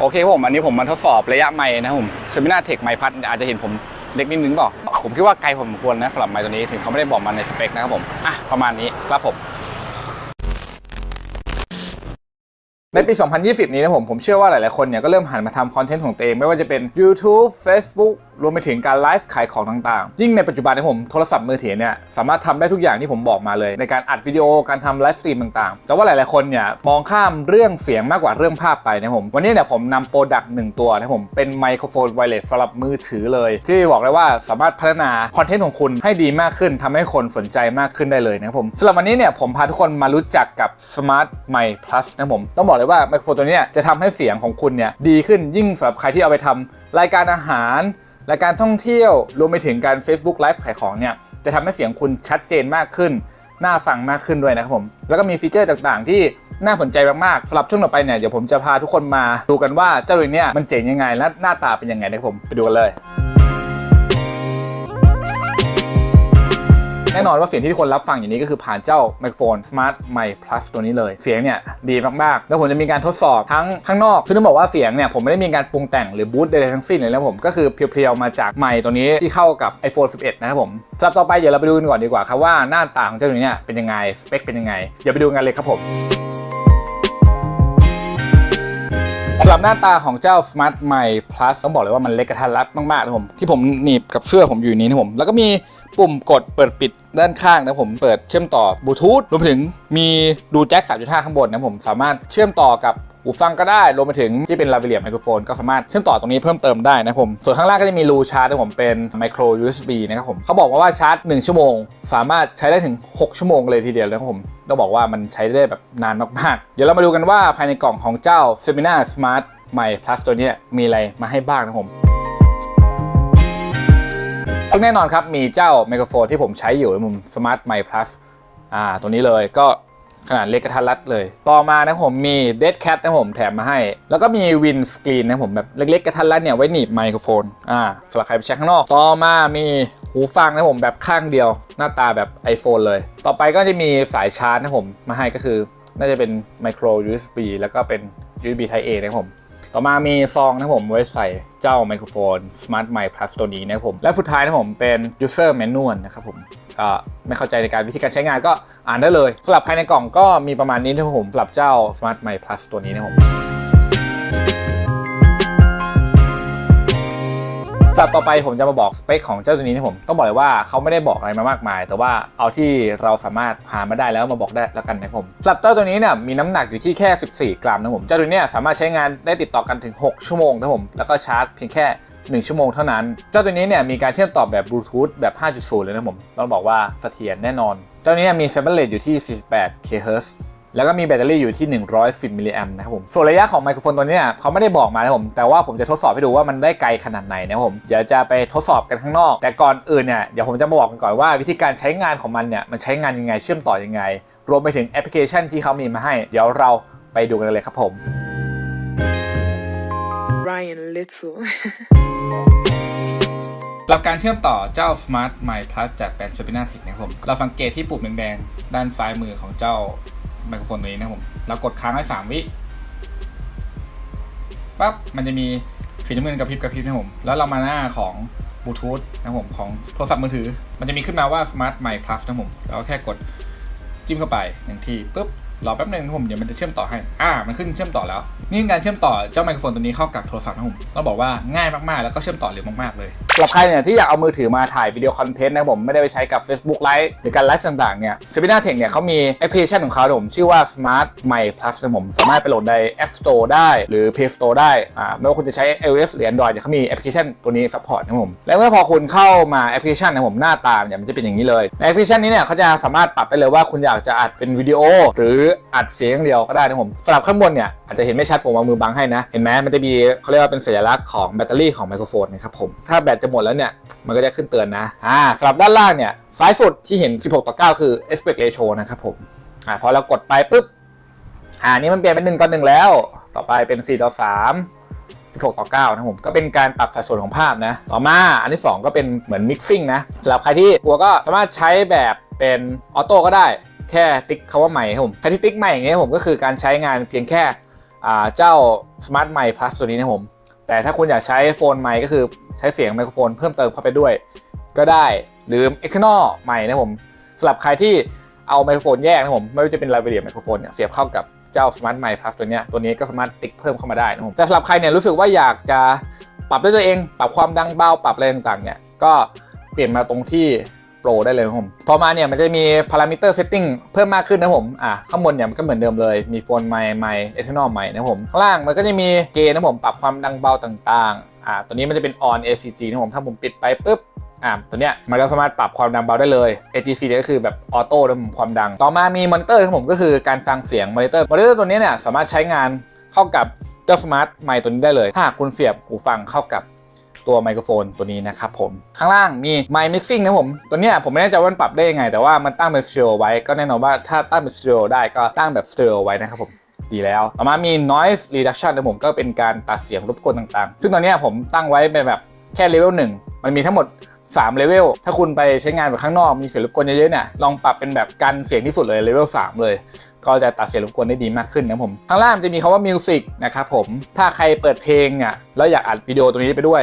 โอเคผมอันนี้ผมมาทดสอบระยะไม้นะผมเซมินาเทคไม้พัดอาจจะเห็นผมเล็กนิดนึงเปล่าผมคิดว่าไกลพอสมควรนะสำหรับไม้ตัวนี้ถึงเขาไม่ได้บอกมาในสเปคนะครับผมอะประมาณนี้ครับผม ในปี 2020 นี้นะผม ผมเชื่อว่าหลาย ๆ คนเนี่ยก็เริ่มหันมาทำคอนเทนต์ของตัวเอง ไม่ว่าจะเป็น YouTube Facebook รวมไปถึงการไลฟ์ขายของต่าง ๆ ยิ่งในปัจจุบันนะผม โทรศัพท์มือถือเนี่ย สามารถทำได้ทุกอย่างที่ผมบอกมาเลย ในการอัดวิดีโอการทำไลฟ์สตรีมต่าง ๆ แต่ว่าหลาย ๆ คนเนี่ย มองข้ามเรื่องเสียงมากกว่าเรื่องภาพไปนะผม วันนี้เนี่ยผมนำโปรดักต์หนึ่งตัวนะผม เป็นไมโครโฟนไวเลสสำหรับมือถือเลย ที่บอกเลยว่าสามารถพัฒนาคอนเทนต์ของคุณให้ดีมากขึ้นทำให้คนสนใจมากขึ้นได้เลยนะผมสำหรับวันนี้เนี่ยผมพาทุกคนมารู้จักกับ Smart m i Plus นะผมต้องบอกเลยว่าไมโครโฟนตัวนี้จะทำให้เสียงของคุณเนี่ยดีขึ้นยิ่งสำหรับใครที่เอาไปทำรายการอาหารรายการท่องเที่ยวรวมไปถึงการ Facebook Live ขายของเนี่ยจะทำให้เสียงคุณชัดเจนมากขึ้นน่าฟังมากขึ้นด้วยนะครับผม แล้วก็มีฟีเจอร์ต่างๆ ที่น่าสนใจมากๆสำหรับช่วงต่อไปเนี่ยเดี๋ยวผมจะพาทุกคนมาดูกันว่าเจ้าตัวนี้มันเจ๋งยังไงและหน้าตาเป็นยังไงนะครับผมไปดูกันเลย แน่นอนว่าเสียงที่ทุกคนรับฟังอย่างนี้ก็คือผ่านเจ้าไมโครโฟน Smart Mic Plus ตัวนี้เลย เสียงเนี่ยดีมากๆ แล้วผมจะมีการทดสอบทั้งข้างนอก ซึ่งต้องบอกว่าเสียงเนี่ยผมไม่ได้มีการปรุงแต่งหรือบูตใดๆทั้งสิ้นเลยนะผม ก็คือเพียวๆมาจากไมค์ตัวนี้ที่เข้ากับ iPhone 11 นะครับผมสำหรับต่อไปเดี๋ยวเราไปดูกันก่อนดีกว่าครับว่าหน้าตาของเจ้าตัวนี้เนี่ยเป็นยังไงสเปคเป็นยังไงเดี๋ยวไปดูกันเลยครับผมสำหรับหน้าตาของเจ้า Smart Mic Plus ต้องบอกเลยว่ามันเล็กกระทัดรัดมากๆนะผมที่ผมหนีบกับเสื้อผมอยู่นี้นะผมแล้วก็มี ปุ่มกดเปิดปิดด้านข้างนะผมเปิดเชื่อมต่อบลูทูธรวมถึงมีดูแจ็ค 3.5 ข้างบนนะผมสามารถเชื่อมต่อกับหูฟังก็ได้รวมไปถึงที่เป็นลาเวเลียไมโครโฟนก็สามารถเชื่อมต่อตรงนี้เพิ่มเติมได้นะผม ส่วนข้างล่างก็จะมีรูชาร์จนะผมเป็นไมโคร USB นะครับผมเขาบอกว่าชาร์จ 1 ชั่วโมง สามารถใช้ได้ถึง 6 ชั่วโมงเลยทีเดียวนะครับผม ต้องบอกว่ามันใช้ได้แบบนานมากๆ เดี๋ยวเรามาดูกันว่าภายในกล่องของเจ้า Femina Smart Mic Plus ตัวนี้มีอะไรมาให้บ้างนะครับผม ซึ่งแน่นอนครับมีเจ้าไมโครโฟนที่ผมใช้อยู่ในมุม Smart Mic Plus อ่าตัวนี้เลยก็ขนาดเล็กกระทัดรัดเลย ต่อมานะผมมี Dead Cat นะผมแถมมาให้ แล้วก็มี Win Screen นะผมแบบเล็กๆกระทัดรัดเนี่ยไว้หนีบไมโครโฟน อ่าสำหรับใครไปใช้ข้างนอก ต่อมามีหูฟังนะผมแบบข้างเดียว หน้าตาแบบ iPhone เลย ต่อไปก็จะมีสายชาร์จนะผมมาให้ก็คือ น่าจะเป็น Micro USB แล้วก็เป็น USB Type A นะผม ต่อมามีซองนะครับผมไว้ใส่เจ้าไมโครโฟน Smart Mic Plus ตัวนี้นะครับผม และสุดท้ายนะครับผมเป็น User Manual นะครับผมก็ไม่เข้าใจในการวิธีการใช้งานก็อ่านได้เลยสำหรับภายในกล่องก็มีประมาณนี้นะครับผมสำหรับเจ้า Smart Mic Plus ตัวนี้นะครับผม สับต่อไปผมจะมาบอกสเปคของเจ้าตัวนี้นะผมต้องบอกเลยว่าเขาไม่ได้บอกอะไรมามากมาย แต่ว่าเอาที่เราสามารถหามาได้แล้วมาบอกได้แล้วกันนะผมสับเจ้าตัวนี้เนี่ยมีน้ำหนักอยู่ที่แค่ 14 กรัมนะผมเจ้าตัวเนี้ยสามารถใช้งานได้ติดต่อกันถึง 6 ชั่วโมงนะผมแล้วก็ชาร์จเพียงแค่1ชั่วโมงเท่านั้น เจ้าตัวนี้เนี่ยมีการเชื่อมต่อแบบบลูทูธแบบ 5.0 เลยนะผม ต้องบอกว่าเสถียรแน่นอน เจ้านี้มี Family Rate อยู่ที่ 48 kHz แล้วก็มีแบตเตอรี่อยู่ที่ 110มิลลิแอมนะครับผมส่วนระยะของไมโครโฟนตัวเนี้ยเขาไม่ได้บอกมานะครับผม แต่ว่าผมจะทดสอบให้ดูว่ามันได้ไกลขนาดไหนนะครับผมเดี๋ยวจะไปทดสอบกันข้างนอก แต่ก่อนอื่นเนี่ยเดี๋ยวผมจะมาบอกกันก่อนว่าวิธีการใช้งานของมันเนี่ยมันใช้งานยังไงเชื่อมต่อยังไง รวมไปถึงแอปพลิเคชันที่เขามีมาให้ เดี๋ยวเราไปดูกันเลยครับผม Ryan Little. สำหรับการเชื่อมต่อเจ้า Smart Mic Plus จากแบรนด์ Sopina Tech นะครับผม เราสังเกตที่ปุ่มแดงๆด้านซ้ายมือของเจ้า ไมโครโฟนตัวนี้นะครับผมเรากดค้างไว้3วิปั๊บมันจะมีสีน้ำเงินกระพริบกระพริบนะผมแล้วเรามาหน้าของบลูทูธนะผมของโทรศัพท์มือถือ มันจะมีขึ้นมาว่า Smart Mic Plus นะผมเราแค่กดจิ้มเข้าไปหนึ่งทีปุ๊บรอแป๊บหนึงนะผมเดี๋ยวมันจะเชื่อมต่อให้ อ่า มันขึ้นเชื่อมต่อแล้ว นี่การเชื่อมต่อเจ้าไมโครโฟนตัวนี้เข้ากับโทรศัพท์นะผมต้องบอกว่าง่ายมากๆ แล้วก็เชื่อมต่อเร็วมากๆเลย สำหรับใครเนี่ยที่อยากเอามือถือมาถ่ายวิดีโอคอนเทนต์นะผมไม่ได้ไปใช้กับ Facebook Live หรือการไลฟ์ต่างๆเนี่ย s p i n a Tech เนี่ยเขามีแอปพลิเคชันของเขานะครับผมชื่อว่า Smart Mic Plus นะผมสามารถไปโหลดใน App Store ได้หรือ Play Store ได้อ่าไม่ว่าคุณจะใช้ iOS หรือ Android เนี่ยเขามีแอปพลิเคชันตัวนี้ support นะผมและเมื่อพอคุณเข้ามาแอปพลิเคชันนะผมหน้าตาเนี่ยมันจะเป็นอย่างนี้เลยในแอปพลิเคชันนี้เนี่ยเขาจะสามารถปรับได้เลยว่าคุณอยากจะอัดเป็นวิดีโอ หรืออัดเสียงเดียวก็ได้นะผมสำหรับข้างบนเนี่ยอาจจะเห็นไม่ชัดผมเอามือบังให้นะเห็นไหมมันจะมีเขาเรียกว่าเป็นสัญลักษณ์ของแบตเตอรี่ของไมโครโฟนนะครับผมถ้าแบตจะหมดแล้วเนี่ย มันก็จะขึ้นเตือนนะ อ่าสำหรับด้านล่างเนี่ย ซ้ายสุดที่เห็น 16 ต่อ 9 คือ aspect ratio นะครับผม อ่า พอเรากดไปปุ๊บ อ่า นี่มันเปลี่ยนเป็น 1 ต่อ 1 แล้ว ต่อไปเป็น 4 ต่อ 3 16 ต่อ 9 นะผม ก็เป็นการปรับสัดส่วนของภาพนะ ต่อมา อันที่ 2 ก็เป็นเหมือน mixing นะสำหรับใครที่กลัวก็สามารถใช้แบบเป็นออโต้ก็ได้ แค่ติ๊กคาว่าใหม่ครับผมใครที่ติ๊กใหม่อย่างเงี้ยผมก็คือการใช้งานเพียงแค่อ่าเจ้า Smart Mic Plus ตัวนี้นะผมแต่ถ้าคุณอยากใช้โฟนไมค์ก็คือ ใช้เสียงไมโครโฟนเพิ่มเติมเข้าไปด้วย ก็ได้หรือ external ไมค์นะผมสำหรับใครที่เอาไมโครโฟนแยกนะผมไม่ว่าจะเป็น lavalier ไมโครโฟนเนี่ยเสียบเข้ากับเจ้า Smart Mic Plus ตัวเนี้ยตัวนี้ก็สามารถติ๊กเพิ่มเข้ามาได้นะผมแต่สำหรับใครเนี่ยรู้สึกว่าอยากจะปรับด้วยตัวเอง ปรับความดังเบาปรับอะไรต่างๆเนี่ยก็เปลี่ยนมาตรงที่โปรได้เลยนะครับผมพอมาเนี่ยมันจะมี parameter setting เพิ่มมากขึ้นนะผมอะข้างบนเนี่ยมันก็เหมือนเดิมเลยมีโฟนไมค์ไมค์ external ไมค์นะผมข้างล่างมันก็จะมีเกณฑ์นะผมปรับความดังเบาต่างๆ อ่าตัวนี้มันจะเป็น on ACG นะผมถ้าผมปิดไปปุ๊บอ่าตัวเนี้ยมันก็สามารถปรับความดังเบาได้เลย AGC เนี่ยก็คือแบบออโต้นะผมความดัง ต่อมามีมอนิเตอร์ครับผมก็คือการฟังเสียงมอนิเตอร์มอนิเตอร์ตัวนี้เนี่ยสามารถใช้งานเข้ากับเจ้าสมาร์ทไมค์ตัวนี้ได้เลย ถ้าคุณเสียบหูฟังเข้ากับตัวไมโครโฟนตัวนี้นะครับผม ข้างล่างมี My Mixing นะผม ตัวเนี้ยผมไม่แน่ใจว่ามันปรับได้ยังไง แต่ว่ามันตั้งเป็นสเตอริโอไว้ก็แน่นอนว่าถ้าตั้งเป็นสเตอริโอได้ก็ตั้งแบบสเตอริโอไว้นะครับผม ดีแล้ว ต่อมามี noise reduction นะผมก็เป็นการตัดเสียงรบกวนต่างๆ ซึ่งตอนนี้ผมตั้งไว้เป็นแบบแค่เลเวลหนึ่งมันมีทั้งหมด3เลเวล ถ้าคุณไปใช้งานแบบข้างนอก มีเสียงรบกวนเยอะๆเนี่ย ลองปรับเป็นแบบกันเสียงที่สุดเลยเลเวล3เลย ก็จะตัดเสียงรบกวนได้ดีมากขึ้นนะผม ข้างล่างจะมีคำว่า music นะครับผม ถ้าใครเปิดเพลงเนี่ยแล้วอยากอัดวิดีโอตัวนี้ไปด้วย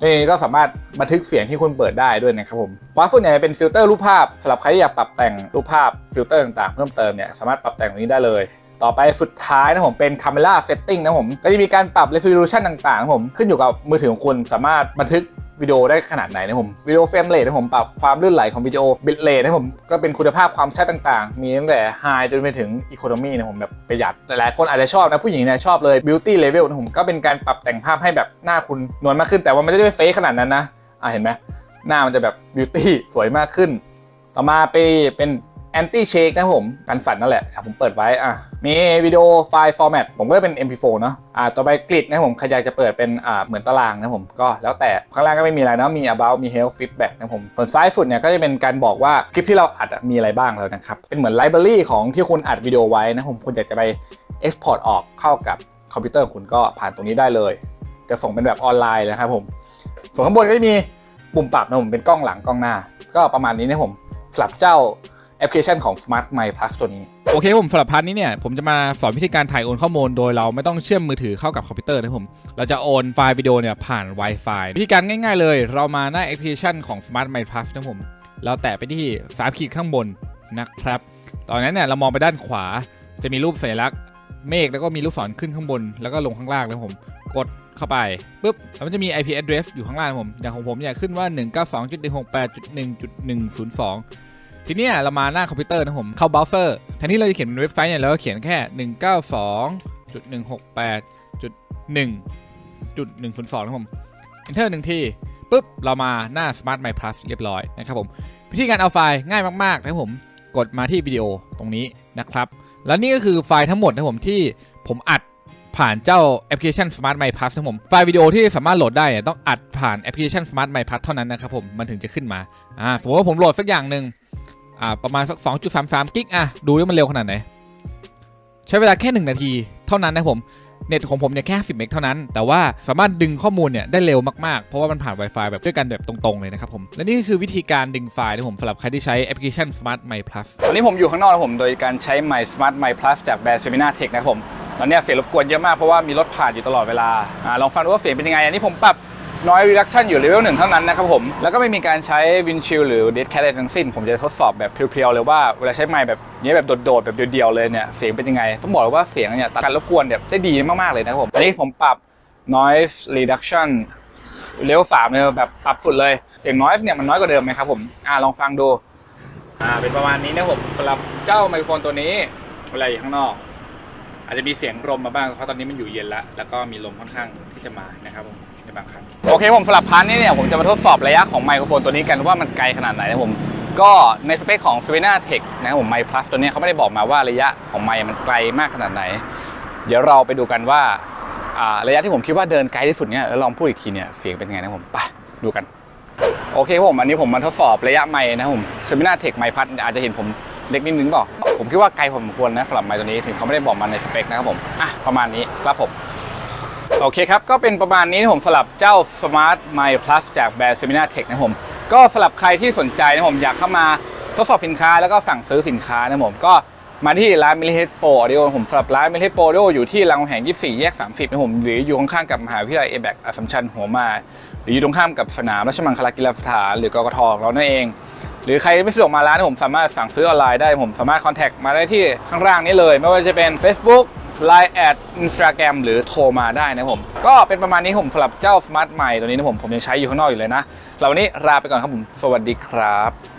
นี้ก็สามารถบันทึกเสียงที่คุณเปิดได้ด้วยนะครับผมขวาสุดเนี่ยเป็นฟิลเตอร์รูปภาพสำหรับใครที่อยากปรับแต่งรูปภาพฟิลเตอร์ต่างๆเพิ่มเติมเนี่ยสามารถปรับแต่งตรงนี้ได้เลย ต่อไปสุดท้ายนะผมเป็น Camera Setting นะผมก็จะมีการปรับ Resolution ต่างๆนะผมขึ้นอยู่กับมือถือของคุณสามารถบันทึกวิดีโอได้ขนาดไหนนะผมวิดีโอเฟรมเรทนะผมปรับความลื่นไหลของวิดีโอบิตเรทนะผมก็เป็นคุณภาพความชัดต่างๆ มีตั้งแต่ High จนไปถึง Economy นะผมแบบประหยัดหลายๆคนอาจจะชอบนะผู้หญิงเนี่ยชอบเลย Beauty Level นะผมก็เป็นการปรับแต่งภาพให้แบบหน้าคุณนวลมากขึ้น แต่ว่าไม่ได้ด้วยเฟซขนาดนั้นนะอะเห็นไหมหน้ามันจะแบบ Beauty สวยมากขึ้น ต่อมาไปเป็น anti shake นะผมกันสั่นนั่นแหละะผมเปิดไว้อะมีวิดีโอไฟล์ format ผมก็เป็น mp4 เนอะอ่าต่อไปกริดนะผมใครอยากจะเปิดเป็นอ่าเหมือนตารางนะผมก็แล้วแต่ข้างล่างก็ไม่มีอะไรนะมี about มี help feedback นะผมส่วนซ้ายสุดเนี่ยก็จะเป็นการบอกว่าคลิปที่เราอัดมีอะไรบ้างแล้วนะครับ เป็นเหมือน library ของที่คุณอัดวิดีโอไว้นะผมคุณอยากจะไป export ออกเข้ากับคอมพิวเตอร์ของคุณก็ผ่านตรงนี้ได้เลย จะส่งเป็นแบบออนไลน์นะครับผมส่วนข้างบนก็จะมีปุ่มปรับนะผมเป็นกล้องหลังกล้องหน้า ก็ประมาณนี้นะผมสำหรับเจ้า แอปพลิเคชันของ Smart My Plus ตัวนี้ โอเคผมสำหรับพาร์ทนี้เนี่ยผมจะมาสอนวิธีการถ่ายโอนข้อมูลโดยเราไม่ต้องเชื่อมมือถือเข้ากับคอมพิวเตอร์นะครับผม เราจะโอนไฟล์วิดีโอเนี่ยผ่าน Wi-Fi วิธีการง่ายๆเลย เรามาหน้าแอปพลิเคชันของ Smart My Plus นะครับผม เราแตะไปที่สามขีดข้างบนนะครับ ตอนนั้นเนี่ยเรามองไปด้านขวาจะมีรูปสัญลักษณ์เมฆแล้วก็มีลูกศรขึ้นข้างบน แล้วก็ลงข้างล่างนะครับผม กดเข้าไปปุ๊บแล้วมันจะมี IP address อยู่ข้างล่างนะผมอย่างของผมเนี่ยขึ้นว่า 192.168.1.102 ทีนี้เรามาหน้าคอมพิวเตอร์นะผมเข้าเบราว์เซอร์แทนที่เราจะเขียนเป็นเว็บไซต์เนี่ยเราก็เขียนแค่ 192.168.1.102นะครับผม enter หนึ่งทีปุ๊บเรามาหน้า Smart My Plus เรียบร้อยนะครับผมวิธีการเอาไฟล์ง่ายมากๆนะครับผมกดมาที่วิดีโอตรงนี้นะครับ แล้วนี่ก็คือไฟล์ทั้งหมดนะผมที่ผมอัดผ่านเจ้าแอปพลิเคชัน Smart My Plus นะผมไฟล์วิดีโอที่สามารถโหลดได้เนี่ยต้องอัดผ่านแอปพลิเคชัน Smart My Plus เท่านั้นนะครับผมมันถึงจะขึ้นมาอ่าสมมติว่าผมโหลดสักอย่างหนึ่ง อ่าประมาณสัก 2.33 กิกอะดูว่ามันเร็วขนาดไหน ใช้เวลาแค่ 1 นาที เท่านั้นนะผม เน็ตของผมเนี่ยแค่ 10 เมกเท่านั้น แต่ว่าสามารถดึงข้อมูลเนี่ยได้เร็วมาก ๆ เพราะว่ามันผ่าน Wi-Fi แบบด้วยกันแบบตรง ๆ เลยนะครับผม และนี่ก็คือวิธีการดึงไฟล์ที่ผมสำหรับใครที่ใช้แอปพลิเคชัน Smart My Plus ตอนนี้ผมอยู่ข้างนอกนะผมโดยการใช้ My Smart My Plus จากแบรนด์ Seminar Tech นะครับผมตอนเนี้ยเสียงรบกวนเยอะมากเพราะว่ามีรถผ่านอยู่ตลอดเวลาอ่าลองฟังดูว่าเสียงเป็นยังไงอันนี้ผมปรับ noise reduction อยู่เลเวลหนึ่งเท่านั้นนะครับผม แล้วก็ไม่มีการใช้ windshield หรือ dead cat อะไรทั้งสิ้น ผมจะทดสอบแบบเพียวๆเลยว่าเวลาใช้ไมค์แบบนี้แบบโดดๆแบบเดียวๆเลยเนี่ยเสียงเป็นยังไง ต้องบอกว่าเสียงเนี่ยตัดการรบกวนแบบได้ดีมากๆเลยนะครับผมอันนี้ผมปรับ noise reduction เลเวลสามเลยแบบปรับสุดเลย เสียง noise เนี่ยมันน้อยกว่าเดิมไหมครับผมอ่าลองฟังดูอ่าเป็นประมาณนี้นะผมสำหรับเจ้าไมโครโฟนตัวนี้เวลาอยู่ข้างนอก อาจจะมีเสียงลมมาบ้างเพราะตอนนี้มันอยู่เย็นแล้ว แล้วก็มีลมค่อนข้างที่จะมานะครับผม บางครั้งโอเคผมสำหรับพาร์ทนี้เนี่ยผมจะมาทดสอบระยะของไมโครโฟนตัวนี้กันว่ามันไกลขนาดไหนนะผมก็ในสเปคของ s v e n a Tech นะครับผมไมค์ plus ตัวนี้เขาไม่ได้บอกมาว่าระยะของไมค์มันไกลมากขนาดไหน เดี๋ยวเราไปดูกันว่าระยะที่ผมคิดว่าเดินไกลที่สุดเนี่ยแล้วลองพูดอีกทีเนี่ยเสียงเป็นไงนะผมไปดูกัน โอเคผมอันนี้ผมมาทดสอบระยะไมค์นะครับผม s v e n a Tech ไมค์ plus อาจจะเห็นผมเล็กนิดนึงเปล่าผมคิดว่าไกลพอสมควรนะสำหรับไมค์ตัวนี้ถึงเขาไม่ได้บอกมาในสเปคนะครับผมอะประมาณนี้ครับผม โอเคครับ ก็เป็นประมาณนี้นะผมสลับเจ้า Smart My Plus จากแบรนด์ Seminar Tech นะผมก็สลับใครที่สนใจนะผมอยากเข้ามาทดสอบสินค้าแล้วก็สั่งซื้อสินค้านะผมก็มาที่ร้านมิลลิเฮดโปรออดิโอผมสำหรับร้านมิลลิเฮดโปรออดิโออยู่ที่รามคำแห่ง 24 แยก 30นะผมหรืออยู่ข้างๆกับมหาวิทยาลัยเอแบกอัสสัมชัญหัวมา หรืออยู่ตรงข้ามกับสนามราชมังคลากีฬาสถานหรือกกทของเรานั่นเอง หรือใครไม่สะดวกมาร้านผมสามารถสั่งซื้อออนไลน์ได้ผมสามารถคอนแทคมาได้ที่ข้างล่างนี้เลย ไม่ว่าจะเป็น Facebook Line แอดอินสตาแกรมหรือโทรมาได้นะผม ก็เป็นประมาณนี้ผมสำหรับเจ้าสมาร์ทใหม่ตัวนี้นะผมผมยังใช้อยู่ข้างนอกอยู่เลยนะเราวันนี้ลาไปก่อนครับผมสวัสดีครับ